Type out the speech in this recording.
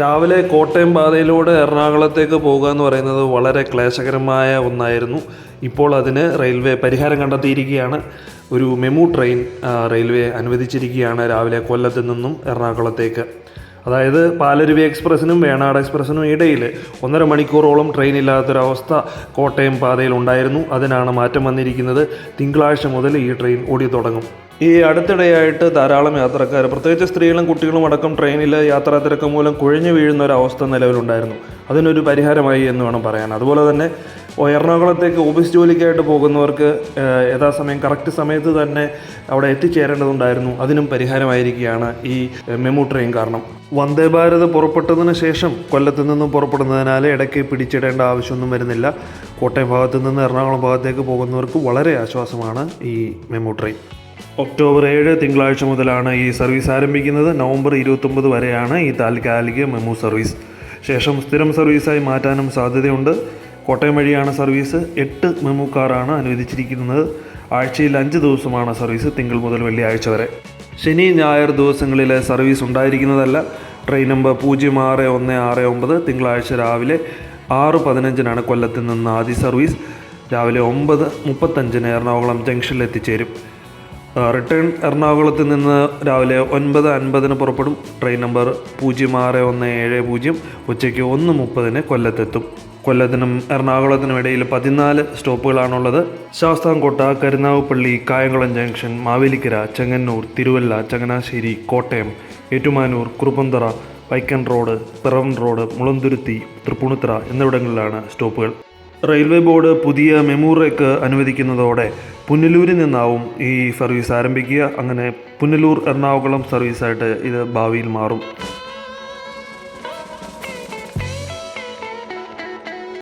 രാവിലെ കോട്ടയം പാതയിലൂടെ എറണാകുളത്തേക്ക് പോകുക എന്ന് പറയുന്നത് വളരെ ക്ലേശകരമായ ഒന്നായിരുന്നു. ഇപ്പോൾ അതിന് റെയിൽവേ പരിഹാരം കണ്ടെത്തിയിരിക്കുകയാണ്. ഒരു മെമു ട്രെയിൻ റെയിൽവേ അനുവദിച്ചിരിക്കുകയാണ് രാവിലെ കൊല്ലത്ത് നിന്നും എറണാകുളത്തേക്ക്. അതായത് പാലരുവി എക്സ്പ്രസ്സിനും വേണാട് എക്സ്പ്രസ്സിനും ഇടയിൽ ഒന്നര മണിക്കൂറോളം ട്രെയിൻ ഇല്ലാത്തൊരവസ്ഥ കോട്ടയം പാതയിൽ ഉണ്ടായിരുന്നു. അതിനാണ് മാറ്റം വന്നിരിക്കുന്നത്. തിങ്കളാഴ്ച മുതൽ ഈ ട്രെയിൻ ഓടി തുടങ്ങും. ഈ അടുത്തിടെയായിട്ട് ധാരാളം യാത്രക്കാർ പ്രത്യേകിച്ച് സ്ത്രീകളും കുട്ടികളും അടക്കം ട്രെയിനിൽ യാത്രാ തിരക്ക് മൂലം കുഴഞ്ഞു വീഴുന്ന ഒരു അവസ്ഥ നിലവിലുണ്ടായിരുന്നു. അതിനൊരു പരിഹാരമായി എന്ന് വേണം പറയാൻ. അതുപോലെ തന്നെ എറണാകുളത്തേക്ക് ഓഫീസ് ജോലിക്കായിട്ട് പോകുന്നവർക്ക് യഥാസമയം കറക്റ്റ് സമയത്ത് തന്നെ അവിടെ എത്തിച്ചേരേണ്ടതുണ്ടായിരുന്നു. അതിനും പരിഹാരമായിരിക്കുകയാണ് ഈ മെമു ട്രെയിൻ കാരണം. വന്ദേ ഭാരത് പുറപ്പെട്ടതിന് ശേഷം കൊല്ലത്ത് നിന്നും പുറപ്പെടുന്നതിനാൽ ഇടയ്ക്ക് പിടിച്ചിടേണ്ട ആവശ്യമൊന്നും വരുന്നില്ല. കോട്ടയം ഭാഗത്തു നിന്ന് എറണാകുളം ഭാഗത്തേക്ക് പോകുന്നവർക്ക് വളരെ ആശ്വാസമാണ് ഈ മെമു ട്രെയിൻ. ഒക്ടോബർ ഏഴ് തിങ്കളാഴ്ച മുതലാണ് ഈ സർവീസ് ആരംഭിക്കുന്നത്. നവംബർ ഇരുപത്തൊമ്പത് വരെയാണ് ഈ താൽക്കാലിക മെമു സർവീസ്. ശേഷം സ്ഥിരം സർവീസായി മാറ്റാനും സാധ്യതയുണ്ട്. കോട്ടയം വഴിയാണ് സർവീസ്. എട്ട് മെമു കാറാണ് അനുവദിച്ചിരിക്കുന്നത്. ആഴ്ചയിൽ അഞ്ച് ദിവസമാണ് സർവീസ് തിങ്കൾ മുതൽ വെള്ളിയാഴ്ച വരെ. ശനി ഞായർ ദിവസങ്ങളിൽ സർവീസ് ഉണ്ടായിരിക്കുന്നതല്ല. ട്രെയിൻ നമ്പർ പൂജ്യം ആറ് ഒന്ന് ആറ് ഒമ്പത്. തിങ്കളാഴ്ച രാവിലെ ആറ് പതിനഞ്ചിനാണ് കൊല്ലത്ത് നിന്ന് ആദ്യ സർവീസ്. രാവിലെ ഒമ്പത് മുപ്പത്തഞ്ചിന് എറണാകുളം ജംഗ്ഷനിൽ എത്തിച്ചേരും റിട്ടേൺ എറണാകുളത്ത് നിന്ന് രാവിലെ ഒൻപത് അൻപതിന് പുറപ്പെടും. ട്രെയിൻ നമ്പർ പൂജ്യം ആറ് ഒന്ന് ഏഴ് പൂജ്യം. ഉച്ചയ്ക്ക് ഒന്ന് മുപ്പതിന് കൊല്ലത്തെത്തും. കൊല്ലത്തിനും എറണാകുളത്തിനും ഇടയിൽ പതിനാല് സ്റ്റോപ്പുകളാണുള്ളത്. Sasthamkotta Karunagappally Kayamkulam junction Mavelikkara Chengannur Thiruvalla Changanassery Kottayam Ettumanoor Kuruppanthara Vaikom road Piravom road Mulanthuruthy Tripunithura എന്നിവിടങ്ങളിലാണ് സ്റ്റോപ്പുകൾ. റെയിൽവേ ബോർഡ് പുതിയ മെമൂറേക്ക് അനുവദിക്കുന്നതോടെ പുനലൂരിൽ നിന്നാവും ഈ സർവീസ് ആരംഭിക്കുക. അങ്ങനെ പുനലൂർ എറണാകുളം സർവീസായിട്ട് ഇത് ഭാവിയിൽ മാറും.